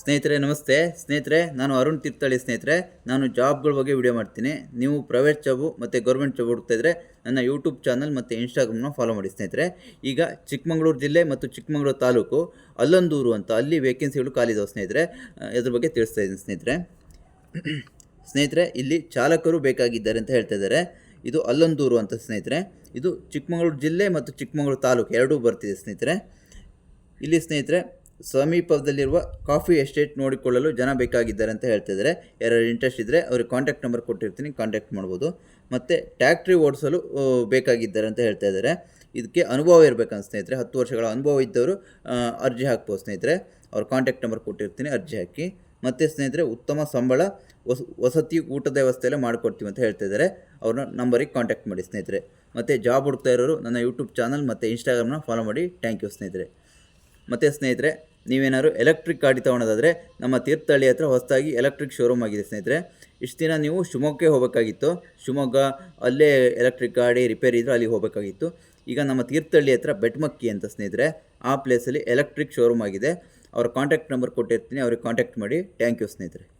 ಸ್ನೇಹಿತರೆ, ನಮಸ್ತೆ. ಸ್ನೇಹಿತರೆ, ನಾನು ಅರುಣ್ ತೀರ್ಥಹಳ್ಳಿ ಸ್ನೇಹಿತರೆ. ನಾನು ಜಾಬ್ಗಳ ಬಗ್ಗೆ ವಿಡಿಯೋ ಮಾಡ್ತೀನಿ. ನೀವು ಪ್ರೈವೇಟ್ ಜಾಬು ಮತ್ತು ಗೌರ್ಮೆಂಟ್ ಜಾಬ್ ಹುಡುಕ್ತಾ ಇದ್ದರೆ ನನ್ನ ಯೂಟ್ಯೂಬ್ ಚಾನಲ್ ಮತ್ತು ಇನ್ಸ್ಟಾಗ್ರಾಮ್ನ ಫಾಲೋ ಮಾಡಿ ಸ್ನೇಹಿತರೆ. ಈಗ ಚಿಕ್ಕಮಗಳೂರು ಜಿಲ್ಲೆ ಮತ್ತು ಚಿಕ್ಕಮಗಳೂರು ತಾಲೂಕು ಅಲ್ಲೊಂದೂರು ಅಂತ ಅಲ್ಲಿ ವೇಕೆನ್ಸಿಗಳು ಖಾಲಿದಾವೆ ಸ್ನೇಹಿತರೆ. ಅದ್ರ ಬಗ್ಗೆ ತಿಳಿಸ್ತಾ ಇದ್ದೀನಿ ಸ್ನೇಹಿತರೆ. ಸ್ನೇಹಿತರೆ, ಇಲ್ಲಿ ಚಾಲಕರು ಬೇಕಾಗಿದ್ದಾರೆ ಅಂತ ಹೇಳ್ತಾ ಇದ್ದಾರೆ. ಇದು ಅಲ್ಲೊಂದೂರು ಅಂತ ಸ್ನೇಹಿತರೆ. ಇದು ಚಿಕ್ಕಮಗಳೂರು ಜಿಲ್ಲೆ ಮತ್ತು ಚಿಕ್ಕಮಗಳೂರು ತಾಲೂಕು ಎರಡೂ ಬರ್ತಿದೆ ಸ್ನೇಹಿತರೆ. ಇಲ್ಲಿ ಸ್ನೇಹಿತರೆ ಸಮೀಪದಲ್ಲಿರುವ ಕಾಫಿ ಎಸ್ಟೇಟ್ ನೋಡಿಕೊಳ್ಳಲು ಜನ ಬೇಕಾಗಿದ್ದಾರೆ ಅಂತ ಹೇಳ್ತಾ ಇದ್ದಾರೆ. ಯಾರು ಇಂಟ್ರೆಸ್ಟ್ ಇದ್ದರೆ ಅವ್ರಿಗೆ ಕಾಂಟ್ಯಾಕ್ಟ್ ನಂಬರ್ ಕೊಟ್ಟಿರ್ತೀನಿ ಕಾಂಟ್ಯಾಕ್ಟ್ ಮಾಡ್ಬೋದು. ಮತ್ತು ಟ್ಯಾಕ್ಟ್ರಿ ಓಡಿಸಲು ಬೇಕಾಗಿದ್ದಾರೆ ಅಂತ ಹೇಳ್ತಾ ಇದ್ದಾರೆ. ಇದಕ್ಕೆ ಅನುಭವ ಇರಬೇಕಂತ ಸ್ನೇಹಿತರೆ, ಹತ್ತು ವರ್ಷಗಳ ಅನುಭವ ಇದ್ದವರು ಅರ್ಜಿ ಹಾಕ್ಬೋದು ಸ್ನೇಹಿತರೆ. ಅವ್ರ ಕಾಂಟ್ಯಾಕ್ಟ್ ನಂಬರ್ ಕೊಟ್ಟಿರ್ತೀನಿ, ಅರ್ಜಿ ಹಾಕಿ. ಮತ್ತು ಸ್ನೇಹಿತರೆ, ಉತ್ತಮ ಸಂಬಳ ವಸ ವಸತಿ, ಊಟದ ವ್ಯವಸ್ಥೆ ಎಲ್ಲ ಮಾಡಿಕೊಡ್ತೀವಿ ಅಂತ ಹೇಳ್ತಾ ಇದ್ದಾರೆ. ಅವ್ರನ್ನ ನಂಬರಿಗೆ ಕಾಂಟ್ಯಾಕ್ಟ್ ಮಾಡಿ ಸ್ನೇಹಿತರೆ. ಮತ್ತು ಜಾಬ್ ಹುಡ್ತಾ ಇರೋರು ನನ್ನ ಯೂಟ್ಯೂಬ್ ಚಾನಲ್ ಮತ್ತು ಇನ್ಸ್ಟಾಗ್ರಾಮ್ನ ಫಾಲೋ ಮಾಡಿ. ಥ್ಯಾಂಕ್ ಯು ಸ್ನೇಹಿತರೆ. ಮತ್ತು ಸ್ನೇಹಿತರೆ ನೀವೇನಾದ್ರು ಎಲೆಕ್ಟ್ರಿಕ್ ಗಾಡಿ ತೊಗೊಳೋದಾದರೆ ನಮ್ಮ ತೀರ್ಥಹಳ್ಳಿ ಹತ್ರ ಹೊಸದಾಗಿ ಎಲೆಕ್ಟ್ರಿಕ್ ಶೋರೂಮ್ ಆಗಿದೆ ಸ್ನೇಹಿತರೆ. ಇಷ್ಟು ದಿನ ನೀವು ಶಿವಮೊಗ್ಗಕ್ಕೆ ಹೋಗಬೇಕಾಗಿತ್ತು. ಶಿವಮೊಗ್ಗ ಅಲ್ಲೇ ಎಲೆಕ್ಟ್ರಿಕ್ ಗಾಡಿ ರಿಪೇರಿ ಇದ್ದರೆ ಅಲ್ಲಿಗೆ ಹೋಗಬೇಕಾಗಿತ್ತು. ಈಗ ನಮ್ಮ ತೀರ್ಥಹಳ್ಳಿ ಹತ್ರ ಬೆಟ್ಮಕ್ಕಿ ಅಂತ ಸ್ನೇಹಿತರೆ, ಆ ಪ್ಲೇಸಲ್ಲಿ ಎಲೆಕ್ಟ್ರಿಕ್ ಶೋರೂಮ್ ಆಗಿದೆ. ಅವ್ರ ಕಾಂಟ್ಯಾಕ್ಟ್ ನಂಬರ್ ಕೊಟ್ಟಿರ್ತೀನಿ, ಅವ್ರಿಗೆ ಕಾಂಟ್ಯಾಕ್ಟ್ ಮಾಡಿ. ಥ್ಯಾಂಕ್ ಯು ಸ್ನೇಹಿತರೆ.